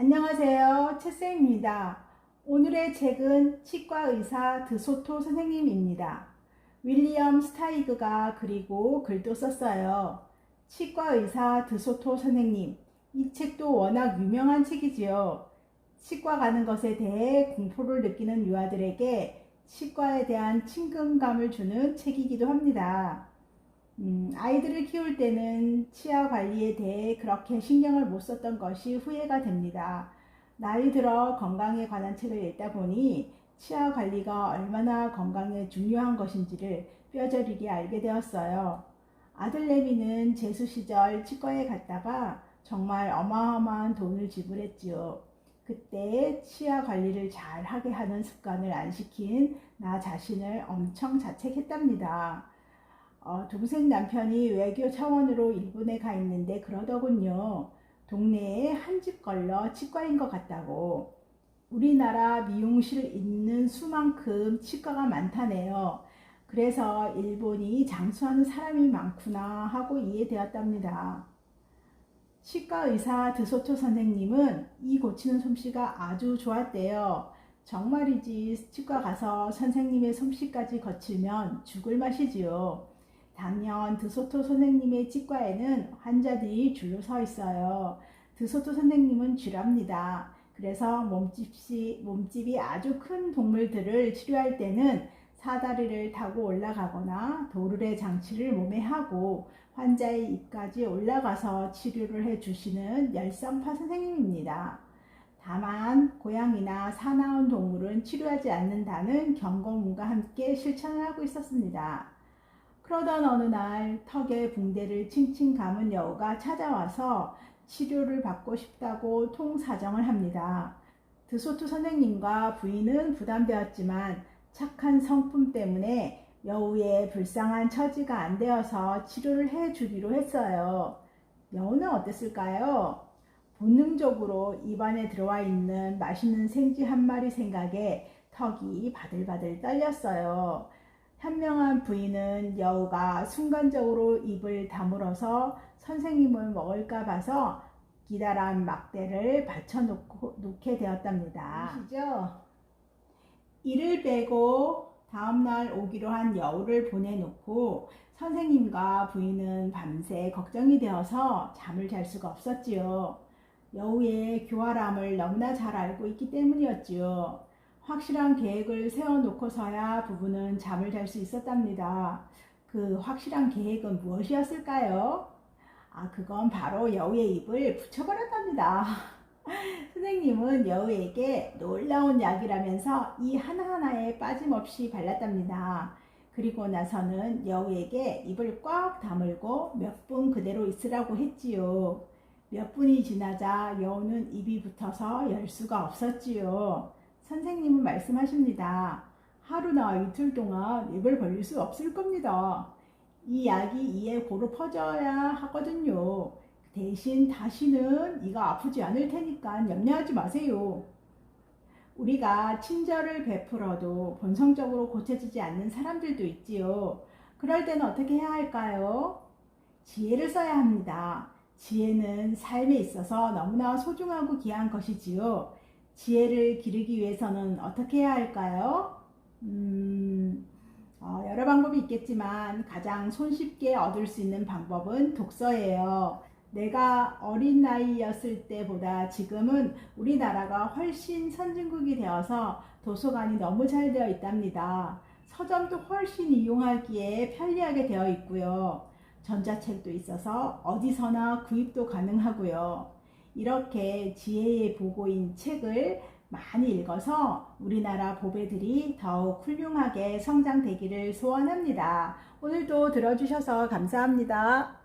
안녕하세요. 채쌤입니다. 오늘의 책은 치과 의사 드소토 선생님입니다. 윌리엄 스타이그가 그리고 글도 썼어요. 치과 의사 드소토 선생님. 이 책도 워낙 유명한 책이지요. 치과 가는 것에 대해 공포를 느끼는 유아들에게 치과에 대한 친근감을 주는 책이기도 합니다. 음, 아이들을 키울 때는 치아 관리에 대해 그렇게 신경을 못 썼던 것이 후회가 됩니다. 나이 들어 건강에 관한 책을 읽다 보니 치아 관리가 얼마나 건강에 중요한 것인지를 뼈저리게 알게 되었어요. 아들 레미는 재수 시절 치과에 갔다가 정말 어마어마한 돈을 지불했지요. 그때 치아 관리를 잘 하게 하는 습관을 안 시킨 나 자신을 엄청 자책했답니다. 어, 동생 남편이 외교 차원으로 일본에 가 있는데 그러더군요. 동네에 한 집 걸러 치과인 것 같다고. 우리나라 미용실 있는 수만큼 치과가 많다네요. 그래서 일본이 장수하는 사람이 많구나 하고 이해되었답니다. 치과 의사 드소토 선생님은 이 고치는 솜씨가 아주 좋았대요. 정말이지 치과 가서 선생님의 솜씨까지 거치면 죽을 맛이지요. 당연 드소토 선생님의 치과에는 환자들이 줄로 서 있어요. 드소토 선생님은 쥐랍니다. 그래서 몸집이, 몸집이 아주 큰 동물들을 치료할 때는 사다리를 타고 올라가거나 도르래 장치를 몸에 하고 환자의 입까지 올라가서 치료를 해 주시는 열성파 선생님입니다. 다만 고양이나 사나운 동물은 치료하지 않는다는 경고문과 함께 실천을 하고 있었습니다. 그러던 어느 날 턱에 붕대를 칭칭 감은 여우가 찾아와서 치료를 받고 싶다고 통사정을 합니다. 드소트 선생님과 부인은 부담되었지만 착한 성품 때문에 여우의 불쌍한 처지가 안 되어서 치료를 해 주기로 했어요. 여우는 어땠을까요? 본능적으로 입안에 들어와 있는 맛있는 생쥐 한 마리 생각에 턱이 바들바들 떨렸어요. 현명한 부인은 여우가 순간적으로 입을 다물어서 선생님을 먹을까 봐서 기다란 막대를 받쳐놓게 되었답니다. 아시죠? 이를 빼고 다음날 오기로 한 여우를 보내놓고 선생님과 부인은 밤새 걱정이 되어서 잠을 잘 수가 없었지요. 여우의 교활함을 너무나 잘 알고 있기 때문이었지요. 확실한 계획을 세워놓고서야 부부는 잠을 잘 수 있었답니다. 그 확실한 계획은 무엇이었을까요? 아, 그건 바로 여우의 입을 붙여버렸답니다. 선생님은 여우에게 놀라운 약이라면서 이 하나하나에 빠짐없이 발랐답니다. 그리고 나서는 여우에게 입을 꽉 다물고 몇 분 그대로 있으라고 했지요. 몇 분이 지나자 여우는 입이 붙어서 열 수가 없었지요. 선생님은 말씀하십니다. 하루나 이틀 동안 입을 벌릴 수 없을 겁니다. 이 약이 이에 고루 퍼져야 하거든요. 대신 다시는 이가 아프지 않을 테니까 염려하지 마세요. 우리가 친절을 베풀어도 본성적으로 고쳐지지 않는 사람들도 있지요. 그럴 때는 어떻게 해야 할까요? 지혜를 써야 합니다. 지혜는 삶에 있어서 너무나 소중하고 귀한 것이지요. 지혜를 기르기 위해서는 어떻게 해야 할까요? 음, 어, 여러 방법이 있겠지만 가장 손쉽게 얻을 수 있는 방법은 독서예요. 내가 어린 나이였을 때보다 지금은 우리나라가 훨씬 선진국이 되어서 도서관이 너무 잘 되어 있답니다. 서점도 훨씬 이용하기에 편리하게 되어 있고요. 전자책도 있어서 어디서나 구입도 가능하고요. 이렇게 지혜의 보고인 책을 많이 읽어서 우리나라 보배들이 더욱 훌륭하게 성장되기를 소원합니다. 오늘도 들어주셔서 감사합니다.